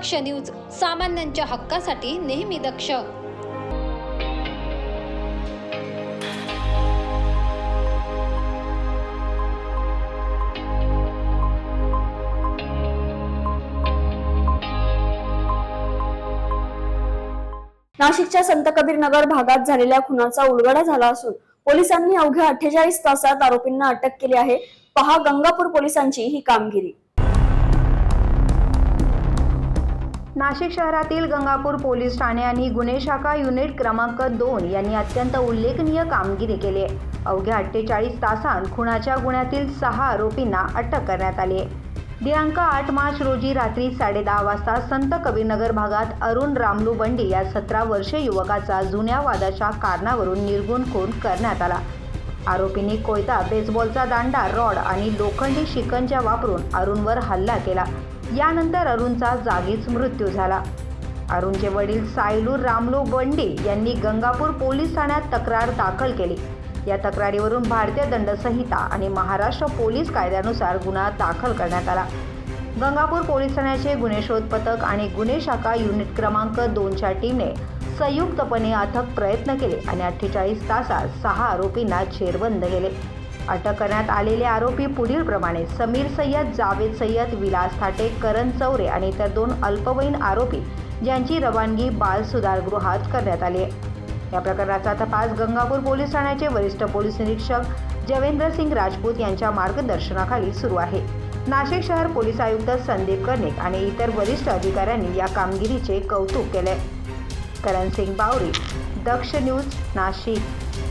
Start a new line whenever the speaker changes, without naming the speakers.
दक्ष news सामान्यांच्या हक्कासाठी नेहमी दक्ष.
नाशिकच्या संत कबीर नगर भागात झालेल्या खुनाचा उलगडा झाला असून पोलिसांनी अवघ्या अठ्ठेचाळीस तासात आरोपींना अटक केली आहे. पहा गंगापूर पोलिसांची ही कामगिरी.
नाशिक शहरातील गंगापूर पोलीस ठाणे आणि गुन्हे शाखा युनिट क्रमांक दोन यांनी अत्यंत उल्लेखनीय कामगिरी केली आहे. अवघ्या अठ्ठेचाळीस तासांत खुनाच्या गुन्ह्यातील सहा आरोपींना अटक करण्यात आली आहे. दिनांक आठ मार्च रोजी रात्री साडेदहा वाजता संत कबीरनगर भागात अरुण रामलू बंडी या सतरा वर्षीय युवकाचा जुन्या वादाच्या कारणावरून निर्गुण खून करण्यात आला. आरोपींनी कोयता बेसबॉलचा दांडा रॉड आणि लोखंडी शिकंजा वापरून अरुणवर हल्ला केला. यानंतर अरुणचा जागीच मृत्यू झाला. अरुणचे वडील सायलू रामलू बंडी यांनी गंगापूर पोलीस ठाण्यात तक्रार दाखल केली. या तक्रारीवरून भारतीय दंडसंहिता आणि महाराष्ट्र पोलीस कायद्यानुसार गुन्हा दाखल करण्यात आला. गंगापूर पोलीस ठाण्याचे गुन्हे शोध पथक आणि गुन्हे शाखा युनिट क्रमांक दोनच्या टीमने संयुक्तपणे अथक प्रयत्न केले आणि अठ्ठेचाळीस तासात सहा आरोपींना जेरबंद केले. अटक करण्यात आलेले आरोपी पुढील प्रमाणे समीर सय्यद जावेद सय्यद विलास थाटे करण चौरे आणि इतर दोन अल्पवयीन आरोपी ज्यांची रवानगी बाल सुधारगृहात करण्यात आली आहे. या प्रकरणाचा तपास गंगापूर पोलीस ठाण्याचे वरिष्ठ पोलीस निरीक्षक जवेंद्र सिंग राजपूत यांच्या मार्गदर्शनाखाली सुरू आहे. नाशिक शहर पोलीस आयुक्त संदीप कर्णिक आणि इतर वरिष्ठ अधिकाऱ्यांनी या कामगिरीचे कौतुक केले. करण सिंग बावरी दक्ष न्यूज नाशिक.